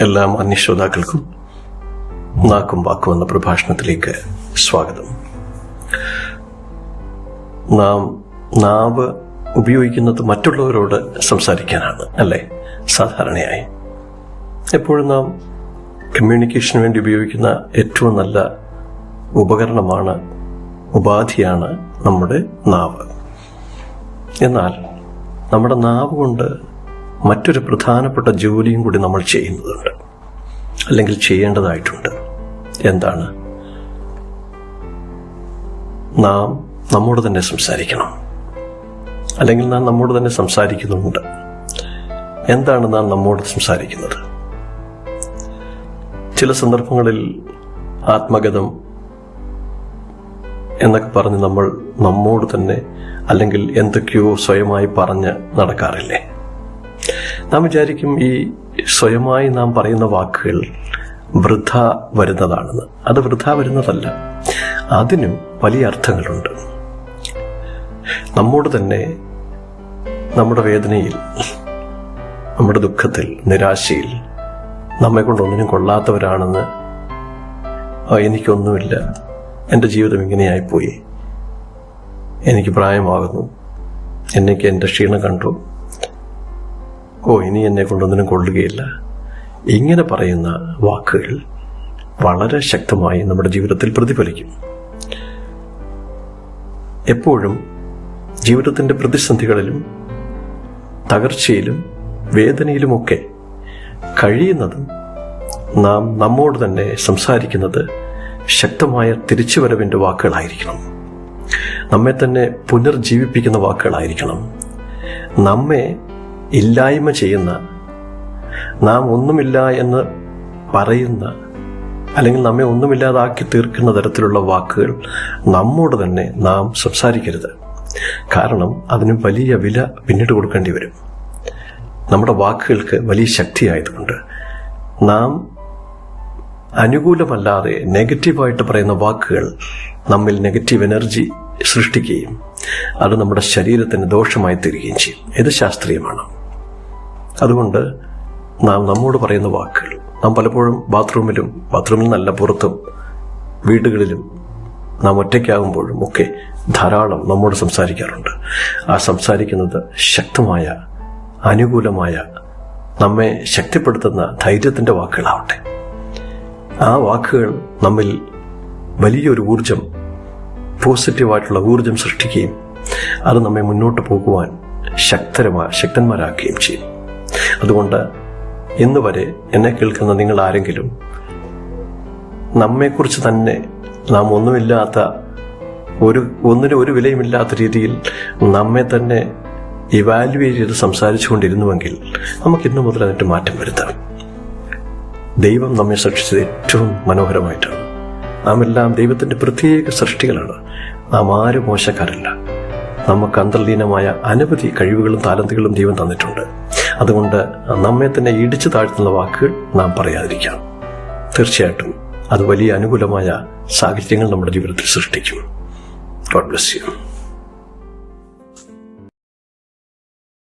എല്ലാ മാന്യശ്രോതാക്കൾക്കും നാക്കും വാക്കും എന്ന പ്രഭാഷണത്തിലേക്ക് സ്വാഗതം. നാം നാവ് ഉപയോഗിക്കുന്നത് മറ്റുള്ളവരോട് സംസാരിക്കാനാണ് അല്ലേ? സാധാരണയായി. എപ്പോഴും നാം കമ്മ്യൂണിക്കേഷന് വേണ്ടി ഉപയോഗിക്കുന്ന ഏറ്റവും നല്ല ഉപകരണമാണ് ഉപാധിയാണ് നമ്മുടെ നാവ്. എന്നാൽ നമ്മുടെ നാവ് കൊണ്ട് മറ്റൊരു പ്രധാനപ്പെട്ട ജോലിയും കൂടി നമ്മൾ ചെയ്യുന്നതുണ്ട്. അല്ലെങ്കിൽ ചെയ്യേണ്ടതായിട്ടുണ്ട്. എന്താണ്? നാം നമ്മോട് തന്നെ സംസാരിക്കണം. അല്ലെങ്കിൽ നാം നമ്മോട് തന്നെ സംസാരിക്കുന്നുണ്ട്. എന്താണ് നാം നമ്മോട് സംസാരിക്കുന്നത്? ചില സന്ദർഭങ്ങളിൽ ആത്മഗതം എന്നൊക്കെ പറഞ്ഞ് നമ്മൾ നമ്മോട് തന്നെ അല്ലെങ്കിൽ എന്തൊക്കെയോ സ്വയമായി പറഞ്ഞ് നടക്കാറില്ലേ? നാം വിചാരിക്കും ഈ സ്വയമായി നാം പറയുന്ന വാക്കുകൾ വൃഥ വരുന്നതാണെന്ന്. അത് വൃഥ വരുന്നതല്ല. അതിനും വലിയ അർത്ഥങ്ങളുണ്ട്. നമ്മോട് തന്നെ നമ്മുടെ വേദനയിൽ നമ്മുടെ ദുഃഖത്തിൽ നിരാശയിൽ നമ്മെ കൊണ്ടൊന്നിനും കൊള്ളാത്തവരാണെന്ന് "ആ, എനിക്കൊന്നുമില്ല. എന്റെ ജീവിതം ഇങ്ങനെയായിപ്പോയി. എനിക്ക് പ്രായമാകുന്നു. എന്നേക്ക് എന്റെ ക്ഷീണം കണ്ടു. ഓ ഇനി എന്നെ കൊണ്ടൊന്നിനും കൊള്ളുകയില്ല. ഇങ്ങനെ പറയുന്ന വാക്കുകൾ വളരെ ശക്തമായി നമ്മുടെ ജീവിതത്തിൽ പ്രതിഫലിക്കും. എപ്പോഴും ജീവിതത്തിന്റെ പ്രതിസന്ധികളിലും തകർച്ചയിലും വേദനയിലുമൊക്കെ കഴിയുന്നതും നാം നമ്മോട് തന്നെ സംസാരിക്കുന്നത് ശക്തമായ തിരിച്ചുവരവിന്റെ വാക്കുകളായിരിക്കണം. നമ്മെ തന്നെ പുനർജീവിപ്പിക്കുന്ന വാക്കുകളായിരിക്കണം. നമ്മെ ഇല്ലായ്മ ചെയ്യുന്ന നാം ഒന്നുമില്ല എന്ന് പറയുന്ന അല്ലെങ്കിൽ നമ്മെ ഒന്നുമില്ലാതാക്കി തീർക്കുന്ന തരത്തിലുള്ള വാക്കുകൾ നമ്മോട് തന്നെ നാം സംസാരിക്കരുത്. കാരണം അതിന് വലിയ വില പിന്നീട് കൊടുക്കേണ്ടി വരും. നമ്മുടെ വാക്കുകൾക്ക് വലിയ ശക്തിയായതുകൊണ്ട് നാം അനുകൂലമല്ലാതെ നെഗറ്റീവായിട്ട് പറയുന്ന വാക്കുകൾ നമ്മിൽ നെഗറ്റീവ് എനർജി സൃഷ്ടിക്കുകയും അത് നമ്മുടെ ശരീരത്തിന് ദോഷമായി തീരുകയും ചെയ്യും. ഇത് ശാസ്ത്രീയമാണ്. അതുകൊണ്ട് നാം നമ്മോട് പറയുന്ന വാക്കുകൾ നാം പലപ്പോഴും ബാത്റൂമിലും ബാത്റൂമിൽ നല്ല പുറത്തും വീടുകളിലും നാം ഒറ്റയ്ക്കാകുമ്പോഴും ഒക്കെ ധാരാളം നമ്മോട് സംസാരിക്കാറുണ്ട്. ആ സംസാരിക്കുന്നത് ശക്തമായ അനുകൂലമായ നമ്മെ ശക്തിപ്പെടുത്തുന്ന ധൈര്യത്തിന്റെ വാക്കുകളാവട്ടെ. ആ വാക്കുകൾ നമ്മിൽ വലിയൊരു ഊർജം പോസിറ്റീവായിട്ടുള്ള ഊർജം സൃഷ്ടിക്കുകയും അത് നമ്മെ മുന്നോട്ട് പോകുവാൻ ശക്തരമാ ശക്തന്മാരാക്കുകയും ചെയ്യും. അതുകൊണ്ട് ഇന്ന് വരെ എന്നെ കേൾക്കുന്ന നിങ്ങൾ ആരെങ്കിലും നമ്മെക്കുറിച്ച് തന്നെ നാം ഒന്നുമില്ലാത്ത ഒരു ഒന്നിന് ഒരു വിലയുമില്ലാത്ത രീതിയിൽ നമ്മെ തന്നെ ഇവാലുവേറ്റ് ചെയ്ത് സംസാരിച്ചു കൊണ്ടിരുന്നുവെങ്കിൽ നമുക്ക് ഇന്നു മുതൽ അതിട്ട് മാറ്റം വരുത്താം. ദൈവം നമ്മെ സൃഷ്ടിച്ചത് ഏറ്റവും മനോഹരമായിട്ടാണ്. നാം എല്ലാം ദൈവത്തിന്റെ പ്രത്യേക സൃഷ്ടികളാണ്. നാം ആരും മോശക്കാരല്ല. നമുക്ക് അന്തർലീനമായ അനവധി കഴിവുകളും താലന്തുകളും ദൈവം തന്നിട്ടുണ്ട്. അതുകൊണ്ട് നമ്മെ തന്നെ ഇടിച്ചു താഴ്ത്തുന്ന വാക്കുകൾ നാം പറയാതിരിക്കാം തീർച്ചയായിട്ടും അത് വലിയ അനുകൂലമായ സാഹചര്യങ്ങൾ നമ്മുടെ ജീവിതത്തിൽ സൃഷ്ടിക്കും. God bless you